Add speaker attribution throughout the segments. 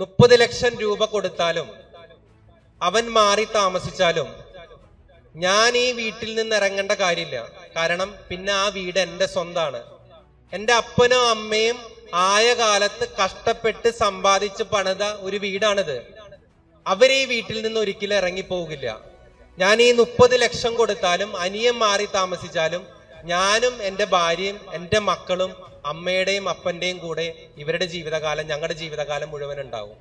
Speaker 1: മുപ്പത് ലക്ഷം രൂപ കൊടുത്താലും അവൻ മാറി താമസിച്ചാലും ഞാൻ ഈ വീട്ടിൽ നിന്ന് ഇറങ്ങേണ്ട കാര്യമില്ല. കാരണം പിന്നെ ആ വീട് എന്റെ സ്വന്താണ്. എന്റെ അപ്പനും അമ്മയും ആയ കാലത്ത് കഷ്ടപ്പെട്ട് സമ്പാദിച്ച് പണിത ഒരു വീടാണിത്. അവർ ഈ വീട്ടിൽ നിന്ന് ഒരിക്കലും ഇറങ്ങിപ്പോകില്ല. ഞാൻ ഈ മുപ്പത് ലക്ഷം കൊടുത്താലും അനിയൻ മാറി താമസിച്ചാലും ഞാനും എന്റെ ഭാര്യയും എന്റെ മക്കളും അമ്മയുടെയും അപ്പന്റെയും കൂടെ ഇവരുടെ ജീവിതകാലം ഞങ്ങളുടെ ജീവിതകാലം മുഴുവൻ ഉണ്ടാവും.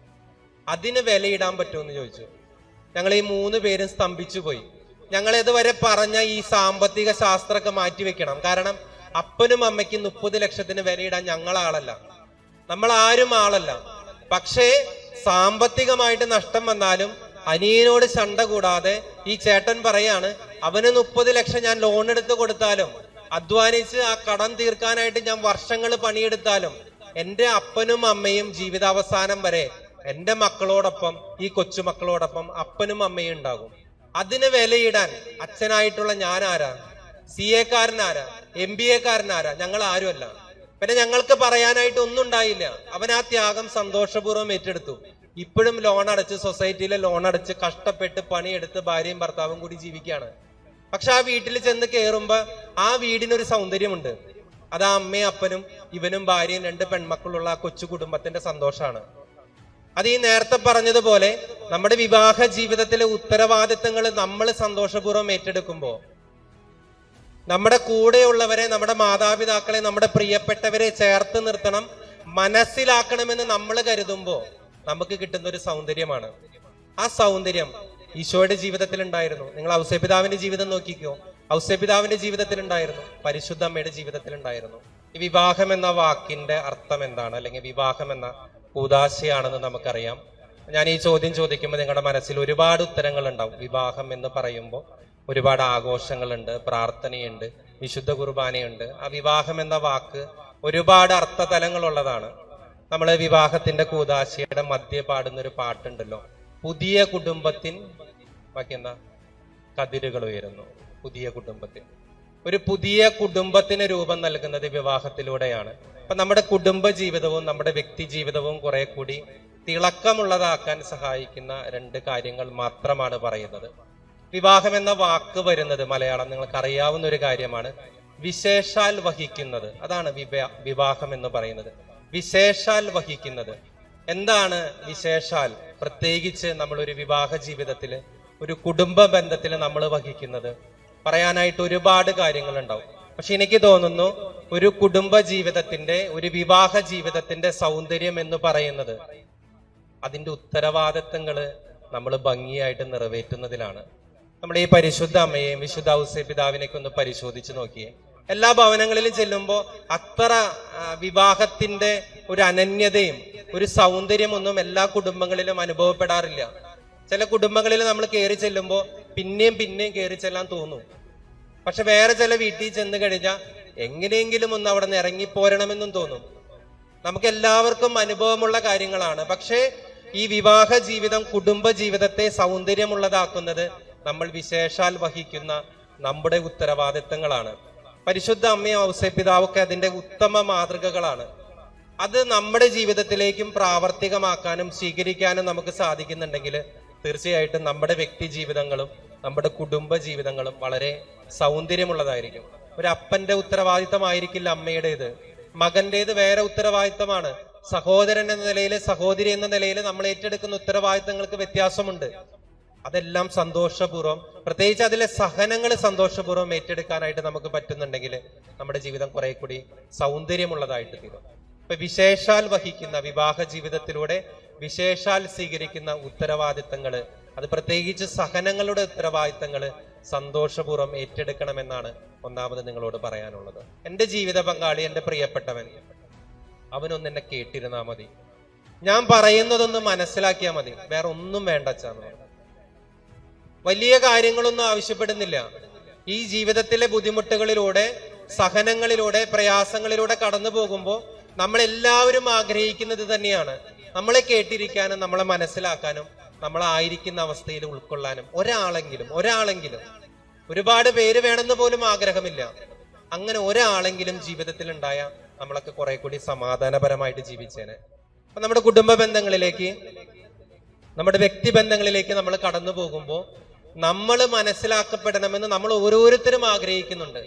Speaker 1: അതിന് വിലയിടാൻ പറ്റുമെന്ന് ചോദിച്ചു. ഞങ്ങൾ ഈ മൂന്ന് പേരും സ്തംഭിച്ചു പോയി. ഞങ്ങൾ ഇതുവരെ പറഞ്ഞ ഈ സാമ്പത്തിക ശാസ്ത്രമൊക്കെ മാറ്റിവെക്കണം കാരണം അപ്പനും അമ്മയ്ക്കും മുപ്പത് ലക്ഷത്തിന് വിലയിടാൻ ഞങ്ങൾ ആളല്ല. നമ്മൾ ആരും ആളല്ല. പക്ഷേ സാമ്പത്തികമായിട്ട് നഷ്ടം വന്നാലും അനിയനോട് ചണ്ട കൂടാതെ ഈ ചേട്ടൻ പറയാണ് അവന് മുപ്പത് ലക്ഷം ഞാൻ ലോൺ എടുത്ത് കൊടുത്താലും അധ്വാനിച്ച് ആ കടം തീർക്കാനായിട്ട് ഞാൻ വർഷങ്ങൾ പണിയെടുത്താലും എന്റെ അപ്പനും അമ്മയും ജീവിതാവസാനം വരെ എന്റെ മക്കളോടൊപ്പം ഈ കൊച്ചുമക്കളോടൊപ്പം അപ്പനും അമ്മയും ഉണ്ടാകും. അതിന് വിലയിടാൻ അച്ഛനായിട്ടുള്ള ഞാൻ ആരാ സി എക്കാരനാരാ എം ബി എക്കാരനാരാ ഞങ്ങൾ ആരുമല്ല. പിന്നെ ഞങ്ങൾക്ക് പറയാനായിട്ട് ഒന്നും ഉണ്ടായില്ല. അവൻ ആ ത്യാഗം സന്തോഷപൂർവം ഏറ്റെടുത്തു. ഇപ്പോഴും ലോൺ അടച്ച് സൊസൈറ്റിയിലെ ലോൺ അടച്ച് കഷ്ടപ്പെട്ട് പണിയെടുത്ത് ഭാര്യയും ഭർത്താവും കൂടി ജീവിക്കുകയാണ്. പക്ഷെ ആ വീട്ടിൽ ചെന്ന് കയറുമ്പോ ആ വീടിനൊരു സൗന്ദര്യമുണ്ട്. അത് അമ്മയും അപ്പനും ഇവനും ഭാര്യയും രണ്ട് പെൺമക്കളുള്ള ആ കൊച്ചു കുടുംബത്തിന്റെ സന്തോഷമാണ് അത് ഈ നേരത്തെ പറഞ്ഞതുപോലെ നമ്മുടെ വിവാഹ ജീവിതത്തിലെ ഉത്തരവാദിത്തങ്ങൾ നമ്മൾ സന്തോഷപൂർവം ഏറ്റെടുക്കുമ്പോൾ നമ്മുടെ കൂടെയുള്ളവരെ നമ്മുടെ മാതാപിതാക്കളെ നമ്മുടെ പ്രിയപ്പെട്ടവരെ ചേർത്ത് നിർത്തണം മനസ്സിലാക്കണമെന്ന് നമ്മൾ കരുതുമ്പോൾ നമുക്ക് കിട്ടുന്ന ഒരു സൗന്ദര്യമാണ്. ആ സൗന്ദര്യം ഈശോയുടെ ജീവിതത്തിൽ ഉണ്ടായിരുന്നു നിങ്ങൾ ഔസേപിതാവിന്റെ ജീവിതം നോക്കിക്കോ. ഔസേപിതാവിന്റെ ജീവിതത്തിൽ ഉണ്ടായിരുന്നു പരിശുദ്ധ അമ്മയുടെ ജീവിതത്തിൽ ഉണ്ടായിരുന്നു ഈ വിവാഹം എന്ന വാക്കിന്റെ അർത്ഥം എന്താണ്? അല്ലെങ്കിൽ വിവാഹം എന്ന കൂതാശയാണെന്ന് നമുക്കറിയാം. ഞാൻ ഈ ചോദ്യം ചോദിക്കുമ്പോൾ നിങ്ങളുടെ മനസ്സിൽ ഒരുപാട് ഉത്തരങ്ങൾ ഉണ്ടാവും വിവാഹം എന്ന് പറയുമ്പോൾ ഒരുപാട് ആഘോഷങ്ങളുണ്ട് പ്രാർത്ഥനയുണ്ട് വിശുദ്ധ കുർബാനയുണ്ട്. ആ വിവാഹം എന്ന വാക്ക് ഒരുപാട് അർത്ഥതലങ്ങളുള്ളതാണ്. നമ്മൾ വിവാഹത്തിന്റെ കൂതാശയുടെ മധ്യ പാടുന്ന ഒരു പാട്ടുണ്ടല്ലോ. പുതിയ കുടുംബത്തിൻ ബാക്കി എന്താ കതിരുകൾ ഉയരുന്നു. പുതിയ കുടുംബത്തിൽ ഒരു പുതിയ കുടുംബത്തിന് രൂപം നൽകുന്നത് വിവാഹത്തിലൂടെയാണ്. അപ്പൊ നമ്മുടെ കുടുംബ ജീവിതവും നമ്മുടെ വ്യക്തി ജീവിതവും കുറെ കൂടി തിളക്കമുള്ളതാക്കാൻ സഹായിക്കുന്ന രണ്ട് കാര്യങ്ങൾ മാത്രമാണ് പറയുന്നത്. വിവാഹം എന്ന വാക്ക് വരുന്നത് മലയാളം നിങ്ങൾക്ക് അറിയാവുന്ന ഒരു കാര്യമാണ്. വിശേഷാൽ വഹിക്കുന്നത്. അതാണ് വിവാഹം എന്ന് പറയുന്നത്. വിശേഷാൽ വഹിക്കുന്നത്. എന്താണ് വിശേഷാൽ? പ്രത്യേകിച്ച് നമ്മൾ ഒരു വിവാഹ ജീവിതത്തിൽ ഒരു കുടുംബ ബന്ധത്തിൽ നമ്മൾ വഹിക്കുന്നത്? പറയാനായിട്ട് ഒരുപാട് കാര്യങ്ങളുണ്ടാവും. പക്ഷെ എനിക്ക് തോന്നുന്നു ഒരു കുടുംബ ജീവിതത്തിന്റെ ഒരു വിവാഹ ജീവിതത്തിന്റെ സൗന്ദര്യം എന്ന് പറയുന്നത് അതിന്റെ ഉത്തരവാദിത്തങ്ങൾ നമ്മൾ ഭംഗിയായിട്ട് നിറവേറ്റുന്നതിലാണ്. നമ്മൾ ഈ പരിശുദ്ധ അമ്മയെയും വിശുദ്ധ ഔസേ പിതാവിനെയൊക്കെ ഒന്ന് പരിശോധിച്ച് നോക്കിയേ. എല്ലാ ഭവനങ്ങളിലും ചെല്ലുമ്പോൾ അത്ര വിവാഹത്തിന്റെ ഒരു അനന്യതയും ഒരു സൗന്ദര്യമൊന്നും എല്ലാ കുടുംബങ്ങളിലും അനുഭവപ്പെടാറില്ല. ചില കുടുംബങ്ങളിൽ നമ്മൾ കയറി ചെല്ലുമ്പോൾ പിന്നെയും പിന്നെയും കയറി ചെല്ലാൻ തോന്നും. പക്ഷെ വേറെ ചില വീട്ടിൽ ചെന്ന് കഴിഞ്ഞാൽ എങ്ങനെയെങ്കിലും ഒന്ന് അവിടെ നിന്ന് ഇറങ്ങിപ്പോരണമെന്നും തോന്നും. നമുക്ക് എല്ലാവർക്കും അനുഭവമുള്ള കാര്യങ്ങളാണ്. പക്ഷേ ഈ വിവാഹ ജീവിതം കുടുംബ ജീവിതത്തെ സൗന്ദര്യമുള്ളതാക്കുന്നത് നമ്മൾ വിശേഷാൽ വഹിക്കുന്ന നമ്മുടെ ഉത്തരവാദിത്തങ്ങളാണ്. പരിശുദ്ധ അമ്മയോ ഔസപിതാവൊക്കെ അതിന്റെ ഉത്തമ മാതൃകകളാണ്. അത് നമ്മുടെ ജീവിതത്തിലേക്കും പ്രാവർത്തികമാക്കാനും സ്വീകരിക്കാനും നമുക്ക് സാധിക്കുന്നുണ്ടെങ്കിൽ തീർച്ചയായിട്ടും നമ്മുടെ വ്യക്തി ജീവിതങ്ങളും നമ്മുടെ കുടുംബ ജീവിതങ്ങളും വളരെ സൗന്ദര്യമുള്ളതായിരിക്കും. ഒരു അപ്പന്റെ ഉത്തരവാദിത്തമായിരിക്കില്ല അമ്മയുടേത്. മകന്റേത് വേറെ ഉത്തരവാദിത്തമാണ്. സഹോദരൻ എന്ന നിലയിൽ സഹോദരി എന്ന നിലയിൽ നമ്മൾ ഏറ്റെടുക്കുന്ന ഉത്തരവാദിത്തങ്ങൾക്ക് വ്യത്യാസമുണ്ട്. അതെല്ലാം സന്തോഷപൂർവം പ്രത്യേകിച്ച് അതിലെ സഹനങ്ങൾ സന്തോഷപൂർവം ഏറ്റെടുക്കാനായിട്ട് നമുക്ക് പറ്റുന്നുണ്ടെങ്കിൽ നമ്മുടെ ജീവിതം കുറെ കൂടി സൗന്ദര്യമുള്ളതായിട്ട് തീരും. ഇപ്പൊ വിശേഷാൽ വഹിക്കുന്ന വിവാഹ ജീവിതത്തിലൂടെ വിശേഷാൽ സ്വീകരിക്കുന്ന ഉത്തരവാദിത്തങ്ങൾ അത് പ്രത്യേകിച്ച് സഹനങ്ങളുടെ ഉത്തരവാദിത്തങ്ങൾ സന്തോഷപൂർവം ഏറ്റെടുക്കണമെന്നാണ് ഒന്നാമത് നിങ്ങളോട് പറയാനുള്ളത്. എന്റെ ജീവിത പങ്കാളി എന്റെ പ്രിയപ്പെട്ടവൻ അവനൊന്ന് എന്നെ കേട്ടിരുന്നാ മതി. ഞാൻ പറയുന്നതൊന്ന് മനസ്സിലാക്കിയാൽ മതി. വേറെ ഒന്നും വേണ്ട അച്ഛാന്ന് വലിയ കാര്യങ്ങളൊന്നും ആവശ്യപ്പെടുന്നില്ല. ഈ ജീവിതത്തിലെ ബുദ്ധിമുട്ടുകളിലൂടെ സഹനങ്ങളിലൂടെ പ്രയാസങ്ങളിലൂടെ കടന്നു പോകുമ്പോൾ നമ്മളെല്ലാവരും ആഗ്രഹിക്കുന്നത് തന്നെയാണ്. നമ്മളെ കേട്ടിരിക്കാനും നമ്മളെ മനസ്സിലാക്കാനും നമ്മളായിരിക്കുന്ന അവസ്ഥയിൽ ഉൾക്കൊള്ളാനും. ഒരാളെങ്കിലും ഒരാളെങ്കിലും. ഒരുപാട് പേര് വേണമെന്ന് പോലും ആഗ്രഹമില്ല. അങ്ങനെ ഒരാളെങ്കിലും ജീവിതത്തിൽ ഉണ്ടായ നമ്മളൊക്കെ കുറെ കൂടി സമാധാനപരമായിട്ട് ജീവിച്ചേനെ. അപ്പൊ നമ്മുടെ കുടുംബ ബന്ധങ്ങളിലേക്ക് നമ്മുടെ വ്യക്തി ബന്ധങ്ങളിലേക്ക് നമ്മൾ കടന്നു പോകുമ്പോൾ നമ്മൾ മനസ്സിലാക്കപ്പെടണമെന്ന് നമ്മൾ ഓരോരുത്തരും ആഗ്രഹിക്കുന്നുണ്ട്.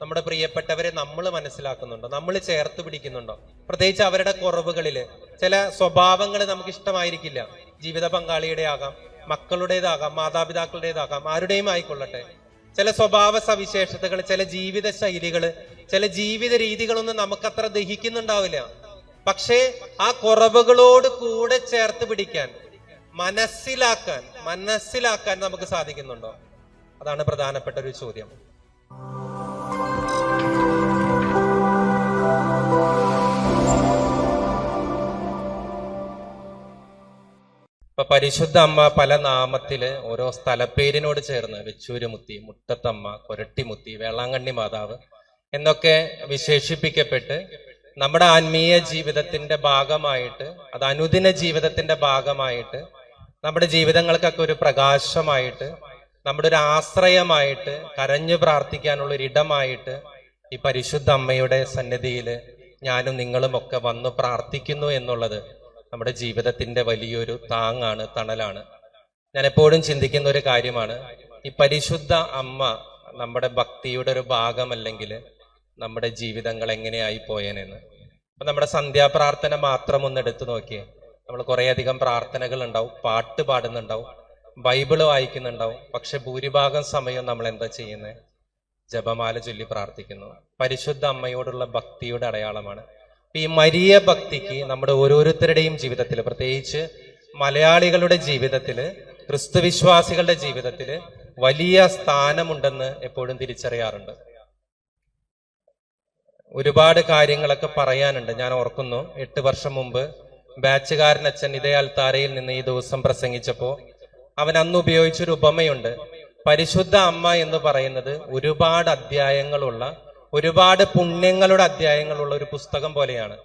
Speaker 1: നമ്മുടെ പ്രിയപ്പെട്ടവരെ നമ്മൾ മനസ്സിലാക്കുന്നുണ്ടോ? നമ്മൾ ചേർത്ത് പിടിക്കുന്നുണ്ടോ? പ്രത്യേകിച്ച് അവരുടെ കുറവുകളിൽ ചില സ്വഭാവങ്ങൾ നമുക്ക് ഇഷ്ടമായിരിക്കില്ല ജീവിത പങ്കാളിയുടെ ആകാം മക്കളുടേതാകാം മാതാപിതാക്കളുടേതാകാം ആരുടെയും ആയിക്കൊള്ളട്ടെ. ചില സ്വഭാവ സവിശേഷതകൾ ചില ജീവിത ശൈലികൾ ചില ജീവിത രീതികളൊന്നും നമുക്കത്ര ദഹിക്കുന്നുണ്ടാവില്ല. പക്ഷേ ആ കുറവുകളോട് കൂടെ ചേർത്ത് പിടിക്കാൻ മനസ്സിലാക്കാൻ മനസ്സിലാക്കാൻ നമുക്ക് സാധിക്കുന്നുണ്ടോ? അതാണ് പ്രധാനപ്പെട്ട ഒരു ചോദ്യം. ഇപ്പൊ പരിശുദ്ധ അമ്മ പല നാമത്തിൽ ഓരോ സ്ഥലപ്പേരിനോട് ചേർന്ന് വെച്ചൂരുമുത്തി മുട്ടത്തമ്മ കൊരട്ടിമുത്തി വേളാങ്കണ്ണി മാതാവ് എന്നൊക്കെ വിശേഷിപ്പിക്കപ്പെട്ട് നമ്മുടെ ആത്മീയ ജീവിതത്തിന്റെ ഭാഗമായിട്ട് അത് അനുദിന ജീവിതത്തിന്റെ ഭാഗമായിട്ട് നമ്മുടെ ജീവിതങ്ങൾക്കൊക്കെ ഒരു പ്രകാശമായിട്ട് നമ്മുടെ ഒരു ആശ്രയമായിട്ട് കരഞ്ഞു പ്രാർത്ഥിക്കാനുള്ള ഒരു ഇടമായിട്ട് ഈ പരിശുദ്ധ അമ്മയുടെ സന്നിധിയിൽ ഞാനും നിങ്ങളും ഒക്കെ വന്ന് പ്രാർത്ഥിക്കുന്നു എന്നുള്ളത് നമ്മുടെ ജീവിതത്തിന്റെ വലിയൊരു താങ്ങാണ് തണലാണ്. ഞാൻ എപ്പോഴും ചിന്തിക്കുന്ന ഒരു കാര്യമാണ് ഈ പരിശുദ്ധ അമ്മ നമ്മുടെ ഭക്തിയുടെ ഒരു ഭാഗമല്ലെങ്കിൽ നമ്മുടെ ജീവിതങ്ങൾ എങ്ങനെയായി പോയേനെന്ന്. അപ്പൊ നമ്മുടെ സന്ധ്യാപ്രാർത്ഥന മാത്രം ഒന്ന് എടുത്തു നോക്കിയേ. നമ്മൾ കുറേയധികം പ്രാർത്ഥനകൾ ഉണ്ടാവും പാട്ട് പാടുന്നുണ്ടാവും ബൈബിൾ വായിക്കുന്നുണ്ടാവും. പക്ഷെ ഭൂരിഭാഗം സമയം നമ്മൾ എന്താ ചെയ്യുന്നത് ജപമാല ചൊല്ലി പ്രാർത്ഥിക്കുന്നു. പരിശുദ്ധ അമ്മയോടുള്ള ഭക്തിയുടെ അടയാളമാണ്. ഈ മരിയ ഭക്തിക്ക് നമ്മുടെ ഓരോരുത്തരുടെയും ജീവിതത്തിൽ പ്രത്യേകിച്ച് മലയാളികളുടെ ജീവിതത്തിൽ ക്രിസ്തുവിശ്വാസികളുടെ ജീവിതത്തിൽ വലിയ സ്ഥാനമുണ്ടെന്ന് എപ്പോഴും തിരിച്ചറിയാറുണ്ട്. ഒരുപാട് കാര്യങ്ങളൊക്കെ പറയാനുണ്ട്. ഞാൻ ഓർക്കുന്നു എട്ട് വർഷം മുമ്പ് ബാച്ചുകാരൻ അച്ഛൻ ഇതേ താരയിൽ നിന്ന് ഈ ദിവസം പ്രസംഗിച്ചപ്പോ അവൻ അന്ന് ഉപയോഗിച്ചൊരു ഉപമയുണ്ട്. പരിശുദ്ധ അമ്മ എന്ന് പറയുന്നത് ഒരുപാട് അധ്യായങ്ങളുള്ള ഒരുപാട് പുണ്യങ്ങളുടെ അധ്യായങ്ങളുള്ള ഒരു പുസ്തകം പോലെയാണ്.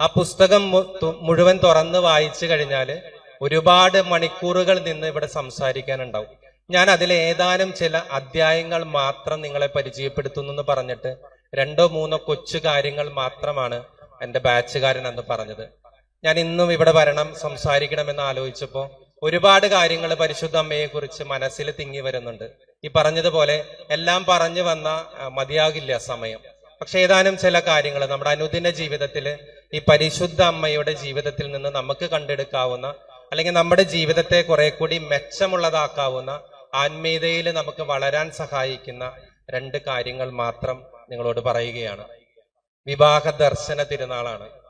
Speaker 1: ആ പുസ്തകം മുഴുവൻ തുറന്ന് വായിച്ചു കഴിഞ്ഞാൽ ഒരുപാട് മണിക്കൂറുകൾ നിന്ന് ഇവിടെ സംസാരിക്കാനുണ്ടാവും. ഞാൻ അതിലെ ഏതാനും ചില അധ്യായങ്ങൾ മാത്രം നിങ്ങളെ പരിചയപ്പെടുത്തുന്നു എന്ന് പറഞ്ഞിട്ട് രണ്ടോ മൂന്നോ കൊച്ചു കാര്യങ്ങൾ മാത്രമാണ് എന്റെ ബാച്ചുകാരൻ അന്ന് പറഞ്ഞത്. ഞാൻ ഇന്നും ഇവിടെ വരണം സംസാരിക്കണമെന്ന് ആലോചിച്ചപ്പോ ഒരുപാട് കാര്യങ്ങൾ പരിശുദ്ധ അമ്മയെ കുറിച്ച് മനസ്സിൽ തിങ്ങി വരുന്നുണ്ട്. ഈ പറഞ്ഞതുപോലെ എല്ലാം പറഞ്ഞു വന്ന മതിയാകില്ല സമയം. പക്ഷെ ഏതാനും ചില കാര്യങ്ങൾ നമ്മുടെ അനുദിന ജീവിതത്തിൽ ഈ പരിശുദ്ധ അമ്മയുടെ ജീവിതത്തിൽ നിന്ന് നമുക്ക് കണ്ടെടുക്കാവുന്ന അല്ലെങ്കിൽ നമ്മുടെ ജീവിതത്തെ കുറെ കൂടി മെച്ചമുള്ളതാക്കാവുന്ന ആത്മീയതയിൽ നമുക്ക് വളരാൻ സഹായിക്കുന്ന രണ്ട് കാര്യങ്ങൾ മാത്രം നിങ്ങളോട് പറയുകയാണ്. വിവാഹ ദർശന തിരുനാളാണ്.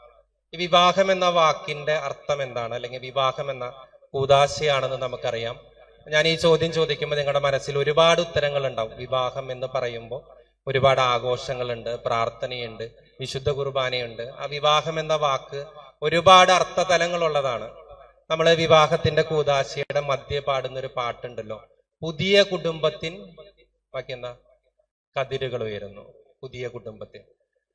Speaker 1: ഈ വിവാഹം എന്ന വാക്കിന്റെ അർത്ഥം എന്താണ്? അല്ലെങ്കിൽ വിവാഹം എന്ന കൂതാശയാണെന്ന് നമുക്കറിയാം. ഞാൻ ഈ ചോദ്യം ചോദിക്കുമ്പോൾ നിങ്ങളുടെ മനസ്സിൽ ഒരുപാട് ഉത്തരങ്ങൾ ഉണ്ടാവും. വിവാഹം എന്ന് പറയുമ്പോൾ ഒരുപാട് ആഘോഷങ്ങളുണ്ട് പ്രാർത്ഥനയുണ്ട് വിശുദ്ധ കുർബാനയുണ്ട്. ആ വിവാഹം എന്ന വാക്ക് ഒരുപാട് അർത്ഥതലങ്ങളുള്ളതാണ്. നമ്മൾ വിവാഹത്തിന്റെ കൂതാശയുടെ മധ്യ പാടുന്ന ഒരു പാട്ടുണ്ടല്ലോ. പുതിയ കുടുംബത്തിൻ ബാക്കി എന്താ? കതിരുകൾ ഉയരുന്നു. പുതിയ കുടുംബത്തിൽ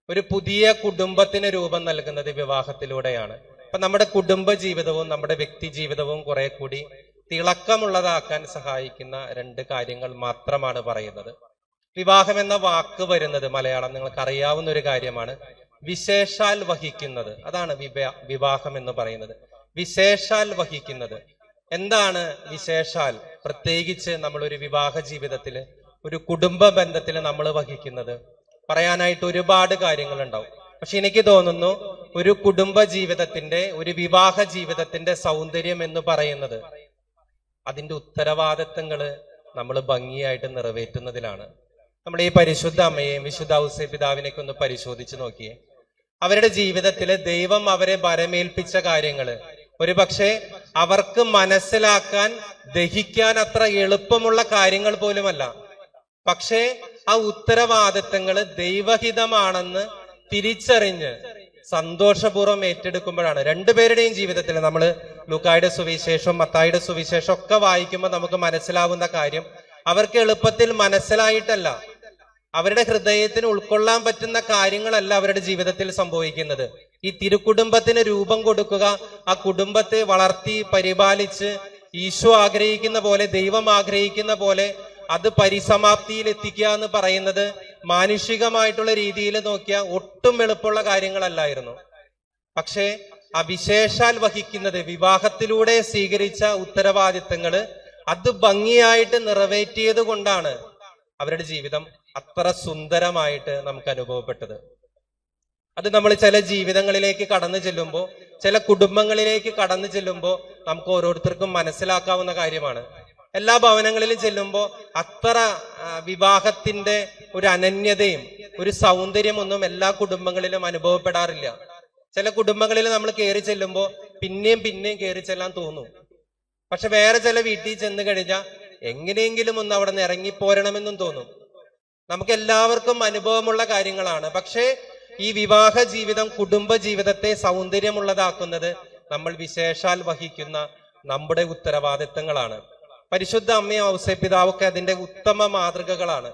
Speaker 1: ഒരു പുതിയ കുടുംബത്തിന് രൂപം നൽകുന്നത് വിവാഹത്തിലൂടെയാണ്. അപ്പൊ നമ്മുടെ കുടുംബ ജീവിതവും നമ്മുടെ വ്യക്തി ജീവിതവും കുറെ കൂടി തിളക്കമുള്ളതാക്കാൻ സഹായിക്കുന്ന രണ്ട് കാര്യങ്ങൾ മാത്രമാണ് പറയുന്നത്. വിവാഹം എന്ന വാക്ക് വരുന്നത് മലയാളം നിങ്ങൾക്ക് അറിയാവുന്ന ഒരു കാര്യമാണ്. വിശേഷാൽ വഹിക്കുന്നത്. അതാണ് വിവാഹം എന്ന് പറയുന്നത്. വിശേഷാൽ വഹിക്കുന്നത്. എന്താണ് വിശേഷാൽ? പ്രത്യേകിച്ച് നമ്മൾ ഒരു വിവാഹ ജീവിതത്തിൽ ഒരു കുടുംബ ബന്ധത്തിൽ നമ്മൾ വഹിക്കുന്നത്? പറയാനായിട്ട് ഒരുപാട് കാര്യങ്ങൾ ഉണ്ടാവും പക്ഷെ എനിക്ക് തോന്നുന്നു ഒരു കുടുംബ ജീവിതത്തിന്റെ ഒരു വിവാഹ ജീവിതത്തിന്റെ സൗന്ദര്യം എന്ന് പറയുന്നത് അതിന്റെ ഉത്തരവാദിത്തങ്ങൾ നമ്മൾ ഭംഗിയായിട്ട് നിറവേറ്റുന്നതിലാണ്. നമ്മൾ ഈ പരിശുദ്ധ അമ്മയെയും വിശുദ്ധ ഔസേ പിതാവിനെയൊക്കെ ഒന്ന് പരിശോധിച്ച് നോക്കിയേ. അവരുടെ ജീവിതത്തിൽ ദൈവം അവരെ കാര്യങ്ങൾ കാര്യങ്ങൾ ഒരുപക്ഷെ അവർക്ക് മനസ്സിലാക്കാൻ ദഹിക്കാൻ അത്ര എളുപ്പമുള്ള കാര്യങ്ങൾ പോലുമല്ല. പക്ഷേ ആ ഉത്തരവാദിത്തങ്ങൾ ദൈവഹിതമാണെന്ന് തിരിച്ചറിഞ്ഞ് സന്തോഷപൂർവം ഏറ്റെടുക്കുമ്പോഴാണ്. രണ്ടുപേരുടെയും ജീവിതത്തിൽ നമ്മൾ ലൂക്കായുടെ സുവിശേഷം മത്തായുടെ സുവിശേഷം ഒക്കെ വായിക്കുമ്പോൾ നമുക്ക് മനസ്സിലാവുന്ന കാര്യം അവർക്ക് എളുപ്പത്തിൽ മനസ്സിലായിട്ടല്ല. അവരുടെ ഹൃദയത്തിന് ഉൾക്കൊള്ളാൻ പറ്റുന്ന കാര്യങ്ങളല്ല അവരുടെ ജീവിതത്തിൽ സംഭവിക്കുന്നത്. ഈ തിരുക്കുടുംബത്തിന് രൂപം കൊടുക്കുക ആ കുടുംബത്തെ വളർത്തി പരിപാലിച്ച് ഈശോ ആഗ്രഹിക്കുന്ന പോലെ ദൈവം ആഗ്രഹിക്കുന്ന പോലെ അത് പരിസമാപ്തിയിൽ എത്തിക്കുക എന്ന് പറയുന്നത് മാനുഷികമായിട്ടുള്ള രീതിയിൽ നോക്കിയാൽ ഒട്ടും എളുപ്പമുള്ള കാര്യങ്ങളല്ലായിരുന്നു. പക്ഷേ അവിശേഷാൽ വിശേഷാൽ വഹിക്കുന്നത് വിവാഹത്തിലൂടെ സ്വീകരിച്ച ഉത്തരവാദിത്തങ്ങൾ അത് ഭംഗിയായിട്ട് നിറവേറ്റിയത് കൊണ്ടാണ് അവരുടെ ജീവിതം അത്ര സുന്ദരമായിട്ട് നമുക്ക് അനുഭവപ്പെട്ടത്. അത് നമ്മൾ ചില ജീവിതങ്ങളിലേക്ക് കടന്നു ചെല്ലുമ്പോൾ ചില കുടുംബങ്ങളിലേക്ക് കടന്നു ചെല്ലുമ്പോൾ നമുക്ക് ഓരോരുത്തർക്കും മനസ്സിലാക്കാവുന്ന കാര്യമാണ്. എല്ലാ ഭവനങ്ങളിലും ചെല്ലുമ്പോൾ അത്ര വിവാഹത്തിന്റെ ഒരു അനന്യതയും ഒരു സൗന്ദര്യമൊന്നും എല്ലാ കുടുംബങ്ങളിലും അനുഭവപ്പെടാറില്ല. ചില കുടുംബങ്ങളിൽ നമ്മൾ കയറി ചെല്ലുമ്പോൾ പിന്നെയും പിന്നെയും കയറി ചെല്ലാൻ തോന്നും. പക്ഷെ വേറെ ചില വീട്ടിൽ ചെന്ന് കഴിഞ്ഞാൽ എങ്ങനെയെങ്കിലും ഒന്ന് അവിടെ നിന്ന് ഇറങ്ങിപ്പോരണമെന്നും തോന്നും. നമുക്ക് എല്ലാവർക്കും അനുഭവമുള്ള കാര്യങ്ങളാണ്. പക്ഷേ ഈ വിവാഹ ജീവിതം കുടുംബ ജീവിതത്തെ സൗന്ദര്യമുള്ളതാക്കുന്നത് നമ്മൾ വിശേഷാൽ വഹിക്കുന്ന നമ്മുടെ ഉത്തരവാദിത്തങ്ങളാണ്. പരിശുദ്ധ അമ്മയും ഔസപിതാവൊക്കെ അതിന്റെ ഉത്തമ മാതൃകകളാണ്.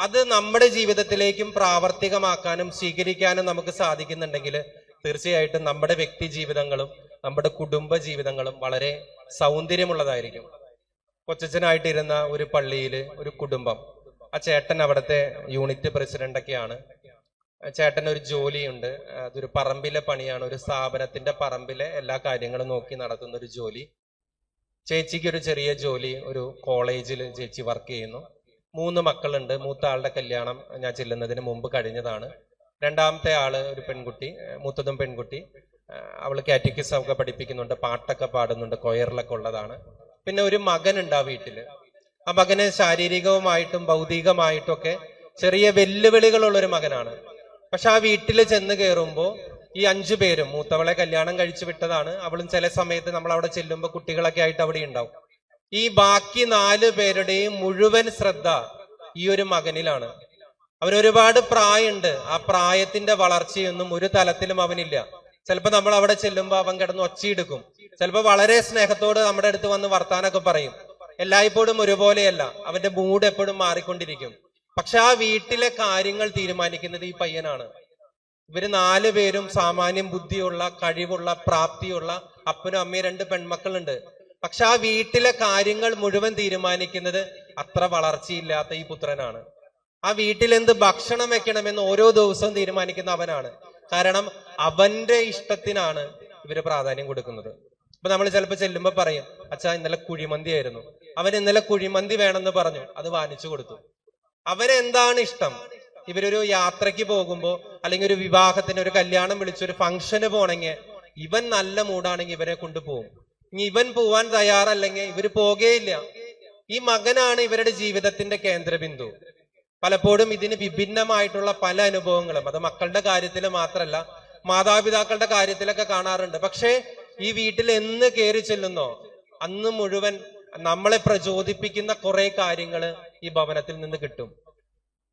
Speaker 1: അത് നമ്മുടെ ജീവിതത്തിലേക്കും പ്രാവർത്തികമാക്കാനും സ്വീകരിക്കാനും നമുക്ക് സാധിക്കുന്നുണ്ടെങ്കിൽ തീർച്ചയായിട്ടും നമ്മുടെ വ്യക്തി ജീവിതങ്ങളും നമ്മുടെ കുടുംബ ജീവിതങ്ങളും വളരെ സൗന്ദര്യമുള്ളതായിരിക്കും. കൊച്ചച്ഛനായിട്ടിരുന്ന ഒരു പള്ളിയിൽ ഒരു കുടുംബം. ആ ചേട്ടൻ അവിടുത്തെ യൂണിറ്റ് പ്രസിഡന്റ് ഒക്കെയാണ് ചേട്ടൻ ഒരു ജോലിയുണ്ട്. അതൊരു പറമ്പിലെ പണിയാണ്. ഒരു സ്ഥാപനത്തിന്റെ പറമ്പിലെ എല്ലാ കാര്യങ്ങളും നോക്കി നടത്തുന്ന ഒരു ജോലി. ചേച്ചിക്ക് ഒരു ചെറിയ ജോലി ഒരു കോളേജിൽ ചേച്ചി വർക്ക് ചെയ്യുന്നു. മൂന്ന് മക്കളുണ്ട്. മൂത്ത ആളുടെ കല്യാണം ഞാൻ ചെല്ലുന്നതിന് മുമ്പ് കഴിഞ്ഞതാണ്. രണ്ടാമത്തെ ആൾ ഒരു പെൺകുട്ടി മൂത്തതും പെൺകുട്ടി. അവൾ കാറ്റഗിസം ഒക്കെ പഠിപ്പിക്കുന്നുണ്ട് പാട്ടൊക്കെ പാടുന്നുണ്ട് കൊയറിലൊക്കെ ഉള്ളതാണ്. പിന്നെ ഒരു മകനുണ്ട് ആ വീട്ടിൽ. ആ മകന് ശാരീരികവുമായിട്ടും ഭൗതികമായിട്ടും ഒക്കെ ചെറിയ വെല്ലുവിളികളുള്ള ഒരു മകനാണ്. പക്ഷെ ആ വീട്ടിൽ ചെന്ന് കയറുമ്പോ ഈ അഞ്ചു പേരും മൂത്തവളെ കല്യാണം കഴിച്ചു വിട്ടതാണ്. അവളും ചില സമയത്ത് നമ്മൾ അവിടെ ചെല്ലുമ്പോൾ കുട്ടികളൊക്കെ ആയിട്ട് അവിടെ ഉണ്ടാവും. ഈ ബാക്കി നാല് പേരുടെയും മുഴുവൻ ശ്രദ്ധ ഈ ഒരു മകനിലാണ്. അവൻ ഒരുപാട് പ്രായമുണ്ട്. ആ പ്രായത്തിന്റെ വളർച്ചയൊന്നും ഒരു തലത്തിലും അവനില്ല. ചിലപ്പോൾ നമ്മൾ അവിടെ ചെല്ലുമ്പോൾ അവൻ കിടന്ന് ഒച്ചയെടുക്കും. ചിലപ്പോൾ വളരെ സ്നേഹത്തോട് നമ്മുടെ അടുത്ത് വന്ന് വർത്താനൊക്കെ പറയും. എല്ലായ്പ്പോഴും ഒരുപോലെയല്ല. അവന്റെ മൂഡ് എപ്പോഴും മാറിക്കൊണ്ടിരിക്കും. പക്ഷെ ആ വീട്ടിലെ കാര്യങ്ങൾ തീരുമാനിക്കുന്നത് ഈ പയ്യനാണ്. ഇവർ നാല് പേരും സാമാന്യം ബുദ്ധിയുള്ള കഴിവുള്ള പ്രാപ്തിയുള്ള അപ്പനും അമ്മയും രണ്ട് പെൺമക്കളുണ്ട്. പക്ഷെ ആ വീട്ടിലെ കാര്യങ്ങൾ മുഴുവൻ തീരുമാനിക്കുന്നത് അത്ര വളർച്ചയില്ലാത്ത ഈ പുത്രനാണ്. ആ വീട്ടിൽ എന്ത് ഭക്ഷണം വെക്കണമെന്ന് ഓരോ ദിവസവും തീരുമാനിക്കുന്ന അവനാണ്. കാരണം അവന്റെ ഇഷ്ടത്തിനാണ് ഇവർ പ്രാധാന്യം കൊടുക്കുന്നത്. ഇപ്പൊ നമ്മൾ ചിലപ്പോൾ ചെല്ലുമ്പോൾ പറയും അച്ഛാ ഇന്നലെ കുഴിമന്തി ആയിരുന്നു. അവൻ ഇന്നലെ കുഴിമന്തി വേണമെന്ന് പറഞ്ഞു. അത് വാങ്ങിച്ചു കൊടുത്തു. അവരെന്താണ് ഇഷ്ടം? ഇവരൊരു യാത്രയ്ക്ക് പോകുമ്പോൾ അല്ലെങ്കിൽ ഒരു വിവാഹത്തിന് ഒരു കല്യാണം വിളിച്ച് ഒരു ഫംഗ്ഷന് പോണെങ്കിൽ ഇവൻ നല്ല മൂടാണെങ്കിൽ ഇവരെ കൊണ്ടുപോകും ഇനി ഇവൻ പോവാൻ തയ്യാറല്ലെങ്കിൽ ഇവർ പോകേയില്ല. ഈ മകനാണ് ഇവരുടെ ജീവിതത്തിന്റെ കേന്ദ്രബിന്ദു. പലപ്പോഴും ഇതിന് വിഭിന്നമായിട്ടുള്ള പല അനുഭവങ്ങളും. അത് മക്കളുടെ കാര്യത്തിൽ മാത്രമല്ല മാതാപിതാക്കളുടെ കാര്യത്തിലൊക്കെ കാണാറുണ്ട്. പക്ഷേ ഈ വീട്ടിൽ എന്ന് കയറി ചെല്ലുന്നോ അന്ന് മുഴുവൻ നമ്മളെ പ്രചോദിപ്പിക്കുന്ന കുറെ കാര്യങ്ങൾ ഈ ഭവനത്തിൽ നിന്ന് കിട്ടും.